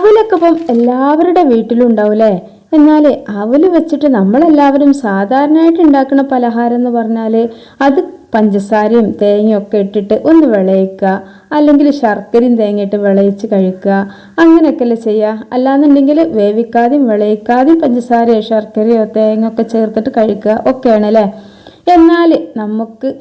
അവലൊക്കെ ഇപ്പം എല്ലാവരുടെ വീട്ടിലും ഉണ്ടാവൂലേ എന്നാൽ അവൽ വെച്ചിട്ട് നമ്മളെല്ലാവരും സാധാരണയായിട്ട് ഉണ്ടാക്കുന്ന പലഹാരം എന്ന് പറഞ്ഞാൽ അത് പഞ്ചസാരയും തേങ്ങയും ഒക്കെ ഇട്ടിട്ട് ഒന്ന് വിളയിക്കുക. അല്ലെങ്കിൽ ശർക്കരയും തേങ്ങ ഇട്ട് വിളയിച്ച് കഴിക്കുക. അങ്ങനെയൊക്കെയല്ലേ ചെയ്യുക. അല്ലാന്നുണ്ടെങ്കിൽ വേവിക്കാതെയും വിളയിക്കാതെയും പഞ്ചസാരയോ ശർക്കരയോ തേങ്ങ ഒക്കെ ചേർത്തിട്ട് കഴിക്കുക. ഒക്കെയാണ് അല്ലേ? എന്നാൽ നമുക്ക്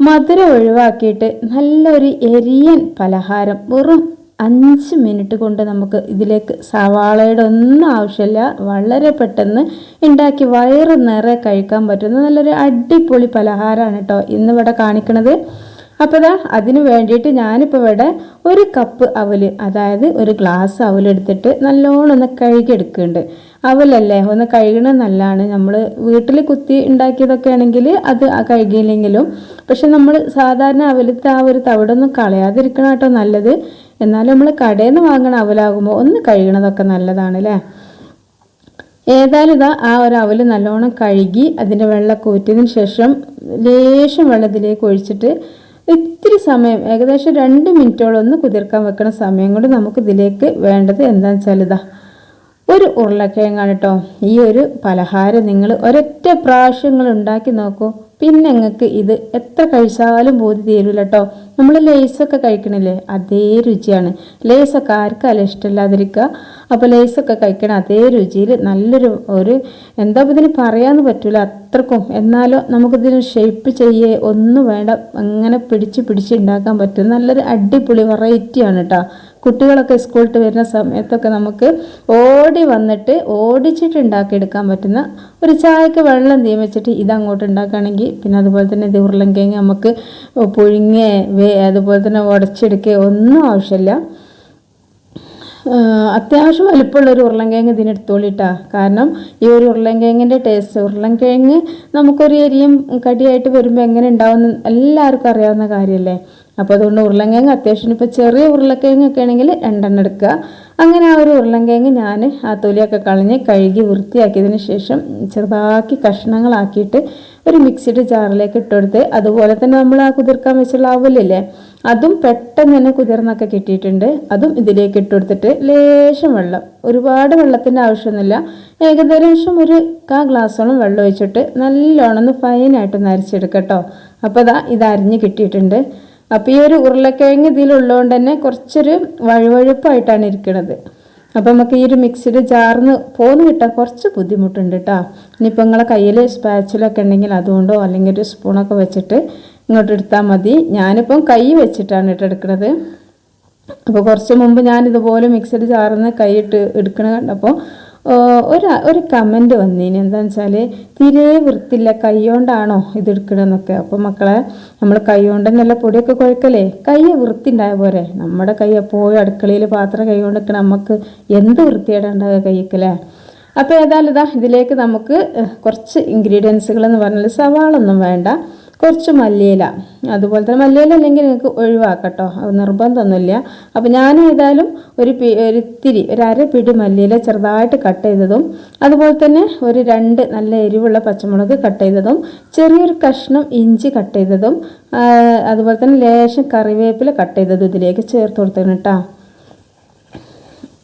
മധുരം ഒഴിവാക്കിയിട്ട് നല്ലൊരു എരിയൻ പലഹാരം വെറും അഞ്ച് മിനിറ്റ് കൊണ്ട് നമുക്ക് ഇതിലേക്ക് സവാളയുടെ ഒന്നും ആവശ്യമില്ല. വളരെ പെട്ടെന്ന് ഉണ്ടാക്കി വയറ് നിറയെ കഴിക്കാൻ പറ്റുന്ന നല്ലൊരു അടിപൊളി പലഹാരമാണ് കേട്ടോ ഇന്നിവിടെ കാണിക്കണത്. അപ്പോൾ ഇതാ അതിന് വേണ്ടിയിട്ട് ഞാനിപ്പോൾ ഇവിടെ ഒരു കപ്പ് അവൽ അതായത് ഒരു ഗ്ലാസ് അവലെടുത്തിട്ട് നല്ലോണം ഒന്ന് കഴുകിയെടുക്കുന്നുണ്ട്. അവലല്ലേ? ഒന്ന് കഴുകണത് നല്ലതാണ് നമ്മൾ വീട്ടിൽ കുത്തി ഉണ്ടാക്കിയതൊക്കെ ആണെങ്കിൽ അത് കഴുകിയില്ലെങ്കിലും. പക്ഷെ നമ്മൾ സാധാരണ അവലത്തെ ആ ഒരു തവിടൊന്നും കളയാതിരിക്കണം കേട്ടോ നല്ലത്. എന്നാലും നമ്മൾ കടയിൽ നിന്ന് വാങ്ങണ അവലാകുമ്പോൾ ഒന്ന് കഴുകണതൊക്കെ നല്ലതാണ് അല്ലേ ഏതായാലും ഇതാ ആ ഒരു അവൽ നല്ലോണം കഴുകി അതിന്റെ വെള്ളമൊക്കെ ഊറ്റിയതിന് ശേഷം ലേശം വെള്ളത്തിലേക്ക് ഒഴിച്ചിട്ട് ഇത്തിരി സമയം ഏകദേശം രണ്ട് മിനിറ്റോളം ഒന്ന് കുതിർക്കാൻ വെക്കണ സമയം കൊണ്ട് നമുക്ക് ഇതിലേക്ക് വേണ്ടത് എന്താണെന്ന് വെച്ചാൽ ഇതാ ഒരു ഉരുളക്കിഴങ്ങാണ് കേട്ടോ ഈ ഒരു പലഹാരം നിങ്ങൾ ഒരൊറ്റ പ്രാവശ്യങ്ങൾ ഉണ്ടാക്കി നോക്കൂ. പിന്നെ നിങ്ങൾക്ക് ഇത് എത്ര കഴിച്ചാലും ബോധി തീരില്ല കേട്ടോ നമ്മൾ ലേസൊക്കെ കഴിക്കണില്ലേ? അതേ രുചിയാണ്. ലേസൊക്കെ ആർക്കല്ല ഇഷ്ടമില്ലാതിരിക്കുക അപ്പോൾ ലേസൊക്കെ കഴിക്കണ അതേ രുചിയിൽ നല്ലൊരു ഒരു എന്താ ഇതിന് പറയാമെന്ന് പറ്റൂല അത്രക്കും. എന്നാലോ നമുക്കിതിന് ഷേപ്പ് ചെയ്യേ ഒന്നും വേണ്ട. അങ്ങനെ പിടിച്ച് പിടിച്ച് ഉണ്ടാക്കാൻ പറ്റും. നല്ലൊരു അടിപൊളി വെറൈറ്റിയാണ് കേട്ടോ കുട്ടികളൊക്കെ സ്കൂളിട്ട് വരുന്ന സമയത്തൊക്കെ നമുക്ക് ഓടി വന്നിട്ട് ഓടിച്ചിട്ട് ഉണ്ടാക്കിയെടുക്കാൻ പറ്റുന്ന ഒരു ചായക്ക് വെള്ളം തീ വെച്ചിട്ട് ഇതങ്ങോട്ട് ഉണ്ടാക്കുകയാണെങ്കിൽ പിന്നെ അതുപോലെ തന്നെ ഇത് നമുക്ക് പുഴുങ്ങേ വേ അതുപോലെ തന്നെ ഉടച്ചെടുക്കുകയോ ഒന്നും ആവശ്യമില്ല. അത്യാവശ്യം വലിപ്പമുള്ള ഒരു ഉരുളൻകിഴങ്ങ് ഇതിനെടുത്തോളിട്ടാ കാരണം ഈ ഒരു ഉരുളൻകിഴങ്ങിന്റെ ടേസ്റ്റ് ഉരുളൻകിഴങ്ങ് നമുക്കൊരു എരിയും കടിയായിട്ട് വരുമ്പോൾ എങ്ങനെ ഉണ്ടാവുമെന്ന് എല്ലാവർക്കും അറിയാവുന്ന കാര്യമല്ലേ? അപ്പോൾ അതുകൊണ്ട് ഉരുളങ്കിഴങ്ങ് അത്യാവശ്യം ഇപ്പോൾ ചെറിയ ഉരുളക്കിഴങ്ങൊക്കെ ആണെങ്കിൽ രണ്ടെണ്ണം എടുക്കുക. അങ്ങനെ ആ ഒരു ഉരുളങ്കിഴങ്ങ് ഞാൻ ആ തൊലിയൊക്കെ കളഞ്ഞ് കഴുകി വൃത്തിയാക്കിയതിന് ശേഷം ചെറുതാക്കി കഷ്ണങ്ങളാക്കിയിട്ട് ഒരു മിക്സിയുടെ ജാറിലേക്ക് ഇട്ടുകൊടുത്ത് അതുപോലെ തന്നെ നമ്മൾ ആ കുതിർക്കാൻ വെച്ചുള്ള അവലില്ലേ അതും പെട്ടെന്ന് തന്നെ കുതിർന്നൊക്കെ കിട്ടിയിട്ടുണ്ട്. അതും ഇതിലേക്ക് ഇട്ട് കൊടുത്തിട്ട് ലേശം വെള്ളം ഒരുപാട് വെള്ളത്തിന്റെ ആവശ്യമൊന്നുമില്ല. ഏകദേശം ഒരു കാ ഗ്ലാസ്സോളം വെള്ളം ഒഴിച്ചിട്ട് നല്ലോണം ഒന്ന് ഫൈനായിട്ടൊന്ന് അരച്ചെടുക്കട്ടോ അപ്പോൾ ഇതാ ഇത് അരിഞ്ഞ് കിട്ടിയിട്ടുണ്ട്. അപ്പോൾ ഈ ഒരു ഉരുളക്കിഴങ്ങ് ഇതിലുള്ളതുകൊണ്ട് തന്നെ കുറച്ചൊരു വഴുവഴുപ്പായിട്ടാണ് ഇരിക്കുന്നത് അപ്പോൾ നമുക്ക് ഈ ഒരു മിക്സിയുടെ ജാറിന്ന് പോന്ന് കിട്ടാൻ കുറച്ച് ബുദ്ധിമുട്ടുണ്ട് കേട്ടോ ഇനിയിപ്പോൾ നിങ്ങളെ കയ്യിൽ സ്പാച്ചിലൊക്കെ ഉണ്ടെങ്കിൽ അതുകൊണ്ടോ അല്ലെങ്കിൽ ഒരു സ്പൂണൊക്കെ വെച്ചിട്ട് ഇങ്ങോട്ട് എടുത്താൽ മതി. ഞാനിപ്പം കൈ വെച്ചിട്ടാണ് ഇട്ട് എടുക്കുന്നത് അപ്പോൾ കുറച്ച് മുമ്പ് ഞാൻ ഇതുപോലെ മിക്സിയുടെ ജാറിൽ നിന്ന് കൈയിട്ട് എടുക്കണ കണ്ടപ്പോൾ ഒരു ഒരു കമന്റ് വന്നീന്. എന്താണെന്ന് വെച്ചാൽ തീരെ വൃത്തില്ല കൈകൊണ്ടാണോ ഇത് എടുക്കണമെന്നൊക്കെ അപ്പോൾ മക്കളെ നമ്മൾ കൈ കൊണ്ട് നല്ല പൊടിയൊക്കെ കുഴക്കല്ലേ? കൈ വൃത്തി ഉണ്ടായ പോരെ. നമ്മുടെ കൈ എപ്പോഴും അടുക്കളയിൽ പാത്രം കൈ കൊണ്ട് നിൽക്കണം നമുക്ക് എന്ത് വൃത്തിയായിട്ട് ഉണ്ടാകുക കൈക്കല്ലേ അപ്പോൾ ഏതായാലും ഇതാ ഇതിലേക്ക് നമുക്ക് കുറച്ച് ഇൻഗ്രീഡിയൻസുകൾ എന്ന് പറഞ്ഞാൽ സവാളൊന്നും വേണ്ട. കുറച്ച് മല്ലിയില. അതുപോലെ തന്നെ മല്ലിയില അല്ലെങ്കിൽ നിങ്ങൾക്ക് ഒഴിവാക്കട്ടോ. അത് നിർബന്ധമൊന്നുമില്ല. അപ്പോൾ ഞാൻ ഏതായാലും ഒരു പി ഒരു ഇത്തിരി ഒരു അര പിടി മല്ലിയില ചെറുതായിട്ട് കട്ട് ചെയ്തതും അതുപോലെ തന്നെ ഒരു രണ്ട് നല്ല എരിവുള്ള പച്ചമുളക് കട്ട് ചെയ്തതും ചെറിയൊരു കഷ്ണം ഇഞ്ചി കട്ട് ചെയ്തതും അതുപോലെ തന്നെ ലേശം കറിവേപ്പില കട്ട് ചെയ്തതും ഇതിലേക്ക് ചേർത്ത് കൊടുത്തേക്കണം കേട്ടോ.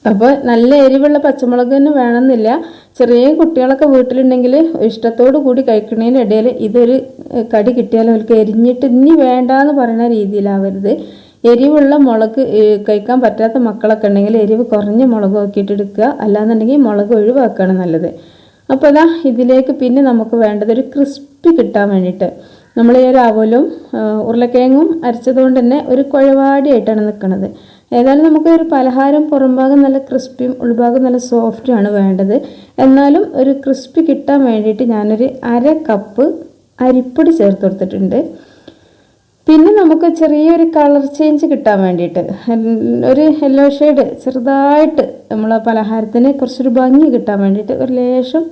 അപ്പോൾ നല്ല എരിവുള്ള പച്ചമുളക് തന്നെ വേണമെന്നില്ല. ചെറിയ കുട്ടികളൊക്കെ വീട്ടിലുണ്ടെങ്കിൽ ഇഷ്ടത്തോടു കൂടി കഴിക്കുന്നതിനിടയിൽ ഇതൊരു കടി കിട്ടിയാൽ അവർക്ക് എരിഞ്ഞിട്ട് ഇനി വേണ്ട എന്ന് പറയുന്ന രീതിയിലാവരുത്. എരിവുള്ള മുളക് കഴിക്കാൻ പറ്റാത്ത മക്കളൊക്കെ ഉണ്ടെങ്കിൽ എരിവ് കുറഞ്ഞ മുളക് ആക്കിയിട്ട് എടുക്കുക. അല്ലാന്നുണ്ടെങ്കിൽ മുളക് ഒഴിവാക്കുകയാണ് നല്ലത്. അപ്പോൾ അതാ ഇതിലേക്ക് പിന്നെ നമുക്ക് വേണ്ടത് ഒരു ക്രിസ്പി കിട്ടാൻ വേണ്ടിയിട്ട്. നമ്മൾ ഈ ഒരു അവലും ഉരുളക്കിഴങ്ങും അരച്ചതുകൊണ്ട് തന്നെ ഒരു കുഴവാടിയായിട്ടാണ് നിൽക്കുന്നത് ഏതായാലും നമുക്ക് ഒരു പലഹാരം പുറംഭാഗം നല്ല ക്രിസ്പിയും ഉൾഭാഗം നല്ല സോഫ്റ്റുമാണ് വേണ്ടത്. എന്നാലും ഒരു ക്രിസ്പി കിട്ടാൻ വേണ്ടിയിട്ട് ഞാനൊരു അര കപ്പ് അരിപ്പൊടി ചേർത്ത് കൊടുത്തിട്ടുണ്ട്. പിന്നെ നമുക്ക് ചെറിയൊരു കളർ ചേഞ്ച് കിട്ടാൻ വേണ്ടിയിട്ട് ഒരു യെല്ലോ ഷെയ്ഡ് ചെറുതായിട്ട് നമ്മൾ പലഹാരത്തിന് കുറച്ചൊരു ഭംഗി കിട്ടാൻ വേണ്ടിയിട്ട് ഒരു ലേശം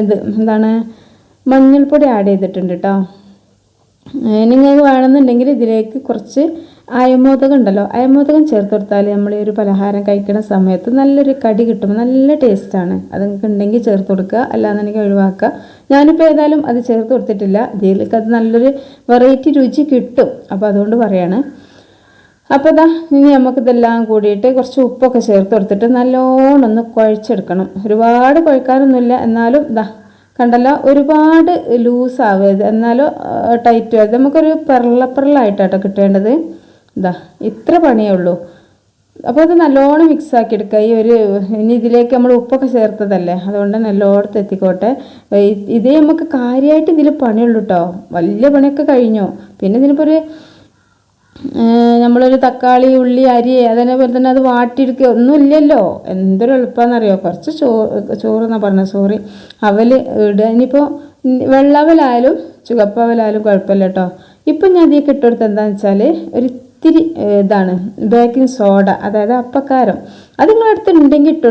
ഇത് എന്താണ് മഞ്ഞൾപ്പൊടി ആഡ് ചെയ്തിട്ടുണ്ട് കേട്ടോ നിങ്ങൾക്ക് വേണമെന്നുണ്ടെങ്കിൽ ഇതിലേക്ക് കുറച്ച് അയമോദകം ഉണ്ടല്ലോ. അയമോദകം ചേർത്ത് കൊടുത്താൽ നമ്മൾ ഈ ഒരു പലഹാരം കഴിക്കുന്ന സമയത്ത് നല്ലൊരു കടി കിട്ടും. നല്ല ടേസ്റ്റാണ് അത് നിങ്ങൾക്ക് ഉണ്ടെങ്കിൽ ചേർത്ത് കൊടുക്കുക. അല്ലാന്നുണ്ടെങ്കിൽ ഒഴിവാക്കുക. ഞാനിപ്പോൾ ഏതായാലും അത് ചേർത്ത് കൊടുത്തിട്ടില്ല. ഇതിലേക്ക് അത് നല്ലൊരു വെറൈറ്റി രുചി കിട്ടും. അപ്പോൾ അതുകൊണ്ട് പറയാണ്. അപ്പോൾ ഇതാ ഇനി നമുക്കിതെല്ലാം കൂടിയിട്ട് കുറച്ച് ഉപ്പൊക്കെ ചേർത്ത് കൊടുത്തിട്ട് നല്ലോണം ഒന്ന് കുഴച്ചെടുക്കണം. ഒരുപാട് കുഴക്കാനൊന്നുമില്ല. എന്നാലും ഇതാ കണ്ടല്ലോ ഒരുപാട് ലൂസ് ആവരുത്. എന്നാലും ടൈറ്റ് ആവരുത്. നമുക്കൊരു പെറളപ്പെറളായിട്ടാട്ടോ കിട്ടേണ്ടത്. ഇതാ ഇത്ര പണിയേ ഉള്ളൂ. അപ്പോൾ അത് നല്ലോണം മിക്സ് ആക്കി എടുക്കുക ഈ ഒരു ഇനി ഇതിലേക്ക് നമ്മൾ ഉപ്പൊക്കെ ചേർത്തതല്ലേ? അതുകൊണ്ട് നല്ലോടത്ത് എത്തിക്കോട്ടെ. ഇതേ നമുക്ക് കാര്യമായിട്ട് ഇതിൽ പണിയുള്ളൂ കേട്ടോ വലിയ പണിയൊക്കെ കഴിഞ്ഞു. പിന്നെ ഇതിനിപ്പോൾ ഒരു നമ്മളൊരു തക്കാളി ഉള്ളി അരി അതേപോലെ തന്നെ അത് വാട്ടിയെടുക്കുക. ഒന്നും ഇല്ലല്ലോ. എന്തൊരു എളുപ്പമെന്നറിയോ കുറച്ച് ചോറ് ചോറെന്നാണ് പറഞ്ഞത്. സോറി അവൽ ഇടുക. ഇനിയിപ്പോൾ വെള്ളവലായാലും ചുവപ്പവലായാലും കുഴപ്പമില്ല കേട്ടോ ഇപ്പം ഞാൻ ഇതിൽ കിട്ടുകൊടുത്ത് എന്താണെന്ന് വെച്ചാൽ ഒരു ഇത്തിരി ഇതാണ് ബേക്കിംഗ് സോഡ അതായത് അപ്പക്കാരം. അത് നിങ്ങളടുത്ത് ഉണ്ടെങ്കിൽ ഇട്ട്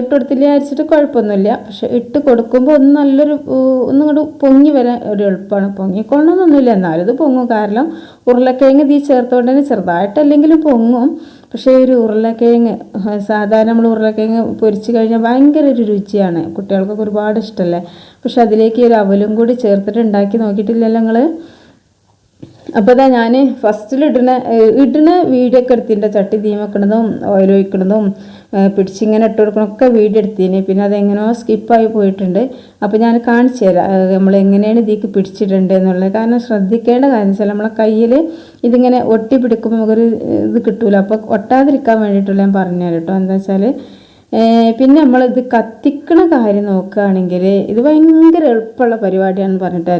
ഇട്ടുകൊടുത്തില്ല വിചാരിച്ചിട്ട് കുഴപ്പമൊന്നുമില്ല. പക്ഷെ ഇട്ട് കൊടുക്കുമ്പോൾ ഒന്ന് നല്ലൊരു ഏഹ്, ഒന്നും കൂടെ പൊങ്ങി വരാൻ ഒരു എളുപ്പമാണ്. പൊങ്ങിക്കൊള്ളണമെന്നൊന്നുമില്ല എന്നാലും ഇത് പൊങ്ങും. കാരണം ഉരുളക്കിഴങ്ങ് തീ ചേർത്തുകൊണ്ട് തന്നെ ചെറുതായിട്ടല്ലെങ്കിലും പൊങ്ങും. പക്ഷേ ഒരു ഉരുളക്കിഴങ്ങ് സാധാരണ നമ്മൾ ഉരുളക്കിഴങ്ങ് പൊരിച്ച് കഴിഞ്ഞാൽ ഭയങ്കര ഒരു രുചിയാണ്. കുട്ടികൾക്കൊക്കെ ഒരുപാട് ഇഷ്ടമല്ലേ? പക്ഷെ അതിലേക്ക് ഒരു അവലും കൂടി ചേർത്തിട്ട് ഉണ്ടാക്കി നോക്കിയിട്ടില്ലല്ലോ നിങ്ങൾ അപ്പോൾ ഇതാ ഞാൻ ഫസ്റ്റിൽ ഇടുന്ന ഇടുന്ന വീഡിയോ ഒക്കെ എടുത്തിന്റെ ചട്ടി തീ വെക്കണതും ഓയിൽ ഒഴിക്കണതും പിടിച്ചിങ്ങനെ ഇട്ട് കൊടുക്കണമൊക്കെ വീഡിയോ എടുത്തിന്. പിന്നെ അതെങ്ങനെയോ സ്കിപ്പായി പോയിട്ടുണ്ട്. അപ്പോൾ ഞാൻ കാണിച്ചു തരാം. നമ്മൾ എങ്ങനെയാണ് ഇതിക്ക് പിടിച്ചിട്ടുണ്ട് എന്നുള്ളത് കാരണം ശ്രദ്ധിക്കേണ്ട കാര്യം വെച്ചാൽ നമ്മളെ കയ്യിൽ ഇതിങ്ങനെ ഒട്ടി പിടിക്കുമ്പോൾ നമുക്കൊരു ഇത് കിട്ടൂല. അപ്പോൾ ഒട്ടാതിരിക്കാൻ വേണ്ടിയിട്ടുള്ള ഞാൻ പറഞ്ഞു തരാം കേട്ടോ. എന്താ വെച്ചാൽ പിന്നെ നമ്മളിത് കത്തിക്കണ കാര്യം നോക്കുകയാണെങ്കിൽ ഇത് ഭയങ്കര എളുപ്പമുള്ള പരിപാടിയാണെന്ന് പറഞ്ഞിട്ട്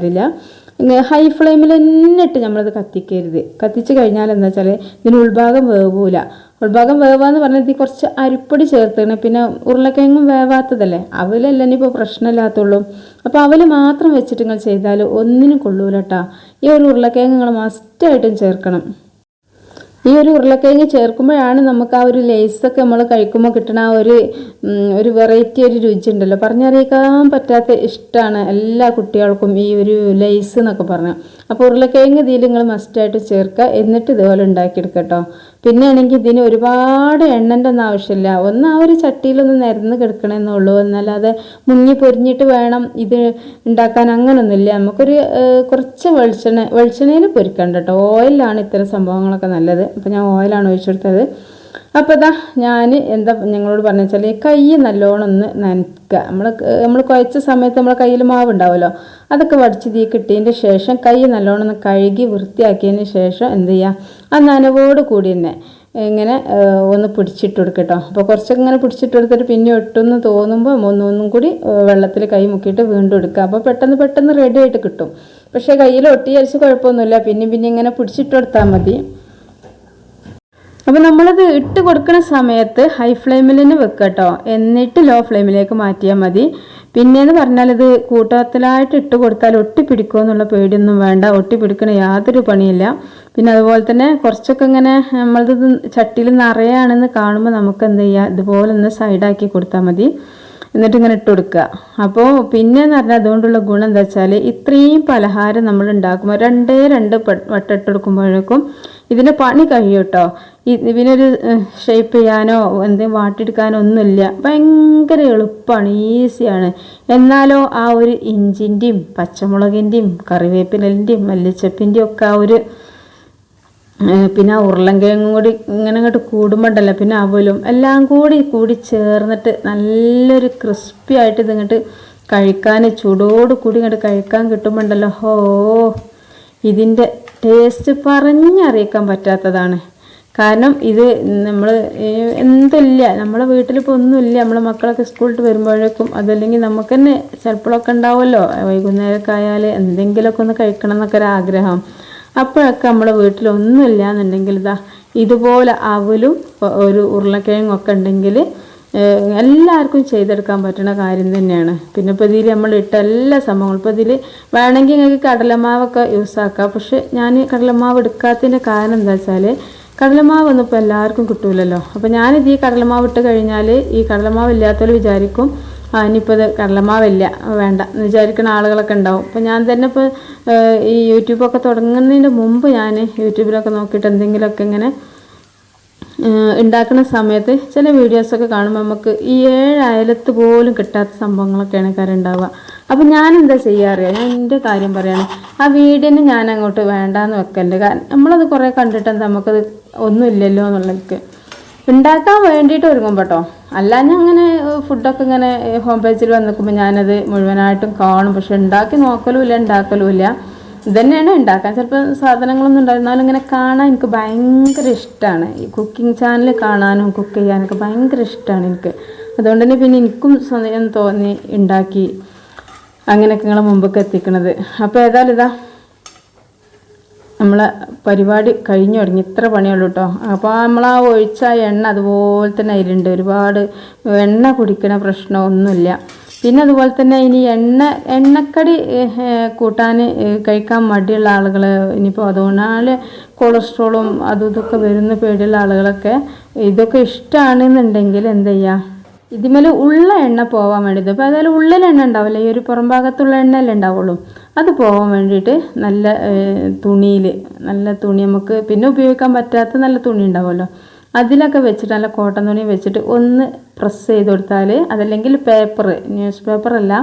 ഹൈ ഫ്ലെയിമിൽ തന്നെ ഇട്ട് നമ്മളത് കത്തിക്കരുത്. കത്തിച്ച് കഴിഞ്ഞാൽ എന്താ വെച്ചാൽ ഇതിന് ഉൾഭാഗം വേവൂല. ഉൾഭാഗം വേവാന്ന് പറഞ്ഞാൽ ഇതിൽ കുറച്ച് അരിപ്പൊടി ചേർത്തണം. പിന്നെ ഉരുളക്കിഴങ്ങും വേവാത്തതല്ലേ? അവലല്ല ഇനിയിപ്പോൾ പ്രശ്നമില്ലാത്തുള്ളൂ. അപ്പോൾ അവൽ മാത്രം വെച്ചിട്ട് നിങ്ങൾ ചെയ്താൽ ഒന്നിനും കൊള്ളൂല കേട്ടോ ഈ ഒരു ഉരുളക്കിഴങ്ങ് നിങ്ങൾ മസ്റ്റായിട്ടും ചേർക്കണം. ഈ ഒരു ഉരുളക്കിഴങ്ങ് ചേർക്കുമ്പോഴാണ് നമുക്ക് ആ ഒരു ലേസൊക്കെ നമ്മൾ കഴിക്കുമ്പോൾ കിട്ടുന്ന ആ ഒരു ഒരു വെറൈറ്റി ഒരു രുചി ഉണ്ടല്ലോ പറഞ്ഞറിയിക്കാൻ പറ്റാത്ത ഇഷ്ടമാണ് എല്ലാ കുട്ടികൾക്കും ഈ ഒരു ലേസ് എന്നൊക്കെ പറഞ്ഞു. അപ്പോൾ ഉരുളക്കിഴങ്ങ് ഇതിൽ നിങ്ങൾ മസ്റ്റായിട്ട് ചേർക്കുക. എന്നിട്ട് ഇതുപോലെ ഉണ്ടാക്കിയെടുക്കട്ടോ കേട്ടോ. പിന്നെ ആണെങ്കിൽ ഇതിന് ഒരുപാട് എണ്ണന്റെ ഒന്നും ആവശ്യമില്ല. ഒന്ന് ആ ഒരു ചട്ടിയിലൊന്ന് നിരന്ന് കിടക്കണമെന്നേ ഉള്ളൂ എന്നല്ലാതെ മുങ്ങി പൊരിഞ്ഞിട്ട് വേണം ഇത് ഉണ്ടാക്കാൻ അങ്ങനൊന്നുമില്ല. നമുക്കൊരു കുറച്ച് വെളിച്ചെണ്ണ വെളിച്ചെണ്ണയിൽ പൊരിക്കണ്ട കേട്ടോ. ഓയിലാണ് ഇത്തരം സംഭവങ്ങളൊക്കെ നല്ലത്. അപ്പോൾ ഞാൻ ഓയിലാണ് ഒഴിച്ചെടുത്തത് അപ്പോൾ ഇതാ ഞാൻ എന്താ ഞങ്ങളോട് പറഞ്ഞു വെച്ചാൽ കൈ നല്ലോണം ഒന്ന് നനയ്ക്കുക നമ്മൾ നമ്മൾ കുഴച്ച സമയത്ത് നമ്മളെ കയ്യിൽ മാവ് ഉണ്ടാവുമല്ലോ അതൊക്കെ വടിച്ച് തീ കിട്ടിയതിന്റെ ശേഷം കൈ നല്ലോണം ഒന്ന് കഴുകി വൃത്തിയാക്കിയതിന് ശേഷം എന്ത് ചെയ്യുക ആ നനവോട് കൂടി തന്നെ ഇങ്ങനെ ഒന്ന് പിടിച്ചിട്ട് കൊടുക്കട്ടോ അപ്പോൾ കുറച്ചൊക്കെ ഇങ്ങനെ പിടിച്ചിട്ട് കൊടുത്തിട്ട് പിന്നെ ഒട്ടുമെന്ന് തോന്നുമ്പോൾ ഒന്നൊന്നും ഒന്നും കൂടി വെള്ളത്തിൽ കൈ മുക്കിയിട്ട് വീണ്ടും എടുക്കുക. അപ്പോൾ പെട്ടെന്ന് പെട്ടെന്ന് റെഡി ആയിട്ട് കിട്ടും. പക്ഷേ കയ്യിൽ ഒട്ടിയരിച്ച് കുഴപ്പമൊന്നുമില്ല. പിന്നെ പിന്നെ ഇങ്ങനെ പിടിച്ചിട്ട് കൊടുത്താൽ മതി. അപ്പോൾ നമ്മളത് ഇട്ട് കൊടുക്കുന്ന സമയത്ത് ഹൈ ഫ്ലെയിമിൽ തന്നെ വെക്കുക കേട്ടോ. എന്നിട്ട് ലോ ഫ്ലെയിമിലേക്ക് മാറ്റിയാൽ മതി. പിന്നെയെന്ന് പറഞ്ഞാൽ ഇത് കൂട്ടത്തിലായിട്ട് ഇട്ട് കൊടുത്താൽ ഒട്ടി പിടിക്കുമോ എന്നുള്ള പേടിയൊന്നും വേണ്ട. ഒട്ടി പിടിക്കണ യാതൊരു പണിയില്ല. പിന്നെ അതുപോലെ തന്നെ കുറച്ചൊക്കെ ഇങ്ങനെ നമ്മളത് ചട്ടിയിൽ നിറയാണെന്ന് കാണുമ്പോൾ നമുക്ക് എന്ത് ചെയ്യുക ഇതുപോലെ ഒന്ന് സൈഡാക്കി കൊടുത്താൽ മതി. എന്നിട്ട് ഇങ്ങനെ ഇട്ട് കൊടുക്കുക. അപ്പോൾ പിന്നെന്ന് പറഞ്ഞാൽ അതുകൊണ്ടുള്ള ഗുണം എന്താ വെച്ചാൽ ഇത്രയും പലഹാരം നമ്മൾ ഉണ്ടാക്കുമ്പോൾ രണ്ടേ രണ്ട് വട്ടം ഇട്ട് കൊടുക്കുമ്പോഴേക്കും ഇതിന്റെ പണി കഴിയും കേട്ടോ ഇതിനൊരു ഷേപ്പ് ചെയ്യാനോ എന്തെങ്കിലും വാട്ടിയെടുക്കാനോ ഒന്നുമില്ല. ഭയങ്കര എളുപ്പമാണ് ഈസിയാണ്. എന്നാലോ ആ ഒരു ഇഞ്ചിന്റെയും പച്ചമുളകിന്റെയും കറിവേപ്പിലിന്റെയും മല്ലിച്ചപ്പിന്റെയും ഒക്കെ ആ ഒരു പിന്നെ ആ ഉരുളൻകിഴങ്ങും കൂടി ഇങ്ങനെ അങ്ങോട്ട് കൂടുമ്പോണ്ടല്ലോ പിന്നെ അവലും എല്ലാം കൂടി കൂടി ചേർന്നിട്ട് നല്ലൊരു ക്രിസ്പി ആയിട്ട് ഇതിങ്ങോട്ട് കഴിക്കാൻ ചൂടോട് കൂടി ഇങ്ങോട്ട് കഴിക്കാൻ കിട്ടുമ്പോണ്ടല്ലോ ഹോ ഇതിന്റെ ടേസ്റ്റ് പറഞ്ഞറിയിക്കാൻ പറ്റാത്തതാണ്. കാരണം ഇത് നമ്മൾ എന്തില്ല നമ്മളെ വീട്ടിലിപ്പോൾ ഒന്നുമില്ല നമ്മളെ മക്കളൊക്കെ സ്കൂളിൽ വരുമ്പോഴേക്കും അതല്ലെങ്കിൽ നമുക്ക് തന്നെ ചിലപ്പോഴൊക്കെ ഉണ്ടാവുമല്ലോ. വൈകുന്നേരമൊക്കെ ആയാൽ എന്തെങ്കിലുമൊക്കെ ഒന്ന് കഴിക്കണം എന്നൊക്കെ ഒരു ആഗ്രഹം. അപ്പോഴൊക്കെ നമ്മളെ വീട്ടിലൊന്നുമില്ല എന്നുണ്ടെങ്കിൽ ഇതാ ഇതുപോലെ അവലും ഒരു ഉരുളക്കിഴങ്ങൊക്കെ ഉണ്ടെങ്കിൽ എല്ലാവർക്കും ചെയ്തെടുക്കാൻ പറ്റുന്ന കാര്യം തന്നെയാണ്. പിന്നെ ഇപ്പോൾ ഇതിൽ നമ്മൾ ഇട്ട എല്ലാ സംഭവങ്ങളും. ഇപ്പോൾ ഇതിൽ വേണമെങ്കിൽ നിങ്ങൾക്ക് കടലമാവൊക്കെ യൂസ് ആക്കാം. പക്ഷെ ഞാൻ കടലമാവ് എടുക്കാത്തതിന്റെ കാരണം എന്താ വെച്ചാൽ കടലമാവ് ഇപ്പോൾ എല്ലാവർക്കും കിട്ടൂലല്ലോ. അപ്പോൾ ഞാനിത് ഈ കടലമാവ് ഇട്ട് കഴിഞ്ഞാൽ ഈ കടലമാവ് ഇല്ലാത്തവർ വിചാരിക്കും ആ ഇനിയിപ്പോൾ ഇത് കടലമാവില്ല വേണ്ട എന്ന് വിചാരിക്കുന്ന ആളുകളൊക്കെ ഉണ്ടാവും. അപ്പോൾ ഞാൻ തന്നെ ഇപ്പോൾ ഈ യൂട്യൂബൊക്കെ തുടങ്ങുന്നതിന്റെ മുമ്പ് ഞാൻ യൂട്യൂബിലൊക്കെ നോക്കിയിട്ട് എന്തെങ്കിലുമൊക്കെ ഇങ്ങനെ ഉണ്ടാക്കുന്ന സമയത്ത് ചില വീഡിയോസൊക്കെ കാണുമ്പോൾ നമുക്ക് ഈ ഏഴ് അയലത്ത് പോലും കിട്ടാത്ത സംഭവങ്ങളൊക്കെയാണ് കാര്യം ഉണ്ടാവുക അപ്പം ഞാൻ എന്താ ചെയ്യാറിയാം? ഞാൻ എന്റെ കാര്യം പറയാണ്. ആ വീടിന് ഞാൻ അങ്ങോട്ട് വേണ്ടാന്ന് വെക്കല്ലേ. കാരണം നമ്മളത് കുറേ കണ്ടിട്ട് നമുക്കത് ഒന്നുമില്ലല്ലോ എന്നുള്ളതൊക്കെ ഉണ്ടാക്കാൻ വേണ്ടിയിട്ട് ഒരുങ്ങും കേട്ടോ. അല്ലാഞ്ഞ അങ്ങനെ ഫുഡൊക്കെ ഇങ്ങനെ ഹോം പേജിൽ വന്ന് നിൽക്കുമ്പോൾ ഞാനത് മുഴുവനായിട്ടും കാണും. പക്ഷെ ഉണ്ടാക്കി നോക്കലുമില്ല ഉണ്ടാക്കലുമില്ല ഇതന്നെയാണ് ഉണ്ടാക്കാൻ. ചിലപ്പോൾ സാധനങ്ങളൊന്നും ഉണ്ടായിരുന്നാലും ഇങ്ങനെ കാണാൻ എനിക്ക് ഭയങ്കര ഇഷ്ടമാണ് ഈ കുക്കിംഗ് ചാനൽ കാണാനും കുക്ക് ചെയ്യാനൊക്കെ ഭയങ്കര ഇഷ്ടമാണ് എനിക്ക്. അതുകൊണ്ട് തന്നെ പിന്നെ എനിക്കും സ്വയം തോന്നി ഉണ്ടാക്കി അങ്ങനെയൊക്കെ നിങ്ങളെ മുമ്പൊക്കെ എത്തിക്കണത്. അപ്പോൾ ഏതായാലും ഇതാ നമ്മളെ പരിപാടി കഴിഞ്ഞു തുടങ്ങി. ഇത്ര പണിയുള്ളൂ കേട്ടോ അപ്പോൾ നമ്മൾ ആ ഒഴിച്ച എണ്ണ അതുപോലെ തന്നെ അതിലുണ്ട് ഒരുപാട് എണ്ണ കുടിക്കണ പ്രശ്നമൊന്നുമില്ല. പിന്നെ അതുപോലെ തന്നെ ഇനി എണ്ണ എണ്ണക്കടി കൂട്ടാൻ കഴിക്കാൻ മടിയുള്ള ആളുകൾ ഇനിയിപ്പോൾ അതുകൊണ്ടാണ് കൊളസ്ട്രോളും അതും ഇതൊക്കെ വരുന്ന പേടിയുള്ള ആളുകളൊക്കെ ഇതൊക്കെ ഇഷ്ടമാണെന്നുണ്ടെങ്കിൽ എന്ത് ചെയ്യുക ഇതിമേൽ ഉള്ള എണ്ണ പോകാൻ വേണ്ടിയിട്ട് അപ്പോൾ അതായത് ഉള്ളിൽ എണ്ണ ഉണ്ടാവില്ല ഈ ഒരു പുറം ഭാഗത്തുള്ള എണ്ണയല്ലേ ഉണ്ടാവുള്ളൂ. അത് പോകാൻ വേണ്ടിയിട്ട് നല്ല തുണിയിൽ നല്ല തുണി നമുക്ക് പിന്നെ ഉപയോഗിക്കാൻ പറ്റാത്ത നല്ല തുണി ഉണ്ടാവുമല്ലോ. അതിലൊക്കെ വെച്ചിട്ട് നല്ല കോട്ടൺ തുണി വെച്ചിട്ട് ഒന്ന് പ്രസ് ചെയ്ത് കൊടുത്താൽ അതല്ലെങ്കിൽ പേപ്പർ ന്യൂസ് പേപ്പറല്ല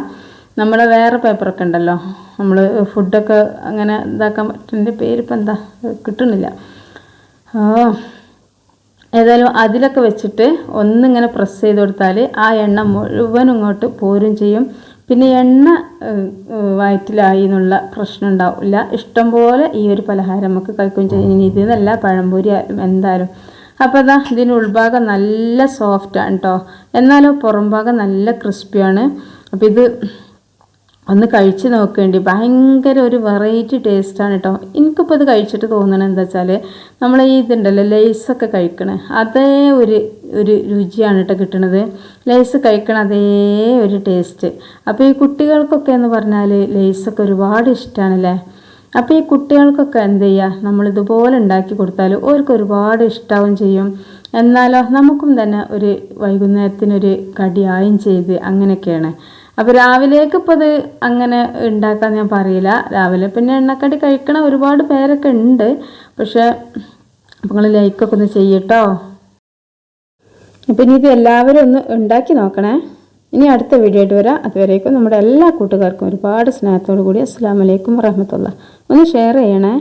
നമ്മുടെ വേറെ പേപ്പറൊക്കെ ഉണ്ടല്ലോ. നമ്മൾ ഫുഡൊക്കെ അങ്ങനെ ഇതാക്കാൻ പറ്റുന്നതിന്റെ പേരിപ്പോൾ എന്താ? കിട്ടുന്നില്ല. ഓ ഏതായാലും അതിലൊക്കെ വെച്ചിട്ട് ഒന്നിങ്ങനെ പ്രസ് ചെയ്ത് കൊടുത്താൽ ആ എണ്ണ മുഴുവൻ ഇങ്ങോട്ട് പോരും ചെയ്യും. പിന്നെ എണ്ണ വയറ്റിലായി എന്നുള്ള പ്രശ്നം ഉണ്ടാവില്ല. ഇഷ്ടംപോലെ ഈ ഒരു പലഹാരം നമുക്ക് കഴിക്കുകയും ചെയ്യും. ഇനി ഇതെന്നല്ല പഴംപൊരി എന്തായാലും. അപ്പോൾ അതാ ഇതിന് ഉൾഭാഗം നല്ല സോഫ്റ്റാണ് കേട്ടോ എന്നാലോ പുറം ഭാഗം നല്ല ക്രിസ്പിയാണ് അപ്പോൾ ഇത് ഒന്ന് കഴിച്ച് നോക്കേണ്ടി. ഭയങ്കര ഒരു വെറൈറ്റി ടേസ്റ്റാണ് കേട്ടോ എനിക്കിപ്പോൾ ഇത് കഴിച്ചിട്ട് തോന്നണത് എന്താ വെച്ചാൽ നമ്മൾ ഈ ഇതുണ്ടല്ലോ ലേസൊക്കെ കഴിക്കണേ അതേ ഒരു ഒരു രുചിയാണ് കേട്ടോ കിട്ടണത്. ലേസ് കഴിക്കണ അതേ ഒരു ടേസ്റ്റ് അപ്പോൾ ഈ കുട്ടികൾക്കൊക്കെ എന്ന് പറഞ്ഞാൽ ലേസൊക്കെ ഒരുപാട് ഇഷ്ടമാണല്ലേ അപ്പോൾ ഈ കുട്ടികൾക്കൊക്കെ എന്ത് ചെയ്യുക നമ്മളിതുപോലെ ഉണ്ടാക്കി കൊടുത്താൽ അവർക്ക് ഒരുപാട് ഇഷ്ടാവും ചെയ്യും. എന്നാലോ നമുക്കും തന്നെ ഒരു വൈകുന്നേരത്തിനൊരു കടിയായും ചെയ്ത് അങ്ങനെയൊക്കെയാണ്. അപ്പോൾ രാവിലേക്ക് ഇപ്പോൾ അത് അങ്ങനെ ഉണ്ടാക്കാൻ ഞാൻ പറയില്ല. രാവിലെ പിന്നെ എണ്ണക്കടി കഴിക്കണ ഒരുപാട് പേരൊക്കെ ഉണ്ട്. പക്ഷേ നിങ്ങൾ ലൈക്കൊക്കെ ഒന്ന് ചെയ്യട്ടോ അപ്പം ഇനി ഇത് എല്ലാവരും ഒന്ന് ഉണ്ടാക്കി നോക്കണേ. ഇനി അടുത്ത വീഡിയോ ആയിട്ട് വരാം. അതുവരേക്കും നമ്മുടെ എല്ലാ കൂട്ടുകാർക്കും ഒരുപാട് സ്നേഹത്തോടു കൂടി അസ്സാം വലൈക്കും വറഹമത്തുള്ള ഒന്ന് ഷെയർ ചെയ്യണേ.